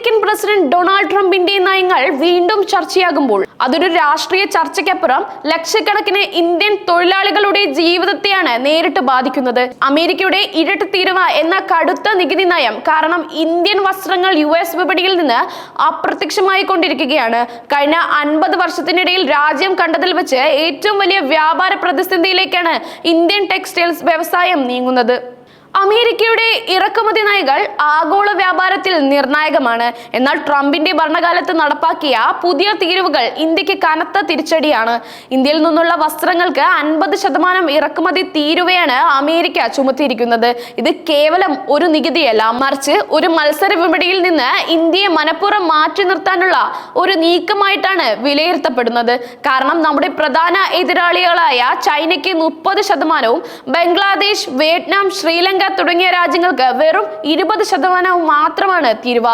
American president Donald ട്രംപിന്റെ നയങ്ങൾ വീണ്ടും ചർച്ചയാകുമ്പോൾ അതൊരു രാഷ്ട്രീയ ചർച്ചയ്ക്കപ്പുറം ലക്ഷക്കണക്കിന് ഇന്ത്യൻ തൊഴിലാളികളുടെ ജീവിതത്തെയാണ് നേരിട്ട് ബാധിക്കുന്നത്. അമേരിക്കയുടെ ഇരട്ട തീരുവ എന്ന കടുത്ത നികുതി നയം കാരണം ഇന്ത്യൻ വസ്ത്രങ്ങൾ യു എസ് വിപണിയിൽ നിന്ന് അപ്രത്യക്ഷമായി കൊണ്ടിരിക്കുകയാണ്. കഴിഞ്ഞ അൻപത് വർഷത്തിനിടയിൽ രാജ്യം കണ്ടതിൽ വെച്ച് ഏറ്റവും വലിയ വ്യാപാര പ്രതിസന്ധിയിലേക്കാണ് ഇന്ത്യൻ ടെക്സ്റ്റൈൽസ് വ്യവസായം നീങ്ങുന്നത്. അമേരിക്കയുടെ ഇറക്കുമതി നയങ്ങൾ ആഗോള വ്യാപാരത്തിൽ നിർണായകമാണ്. എന്നാൽ ട്രംപിന്റെ ഭരണകാലത്ത് നടപ്പാക്കിയ പുതിയ തീരുവകൾ ഇന്ത്യയ്ക്ക് കനത്ത തിരിച്ചടിയാണ്. ഇന്ത്യയിൽ നിന്നുള്ള വസ്ത്രങ്ങൾക്ക് അൻപത് ശതമാനം ഇറക്കുമതി തീരുവയാണ് അമേരിക്ക ചുമത്തിയിരിക്കുന്നത്. ഇത് കേവലം ഒരു നികുതിയല്ല. മറിച്ച് ഒരു മത്സര വിപണിയിൽ നിന്ന് ഇന്ത്യയെ മനഃപൂർവം മാറ്റി നിർത്താനുള്ള ഒരു നീക്കമായിട്ടാണ് വിലയിരുത്തപ്പെടുന്നത്. കാരണം നമ്മുടെ പ്രധാന എതിരാളികളായ ചൈനയ്ക്ക് മുപ്പത് ശതമാനവും ബംഗ്ലാദേശ് വിയറ്റ്നാം ശ്രീലങ്ക തുടങ്ങിയ രാജ്യങ്ങൾക്ക് വെറും ഇരുപത് ശതമാനവും മാത്രമാണ് തീരുവ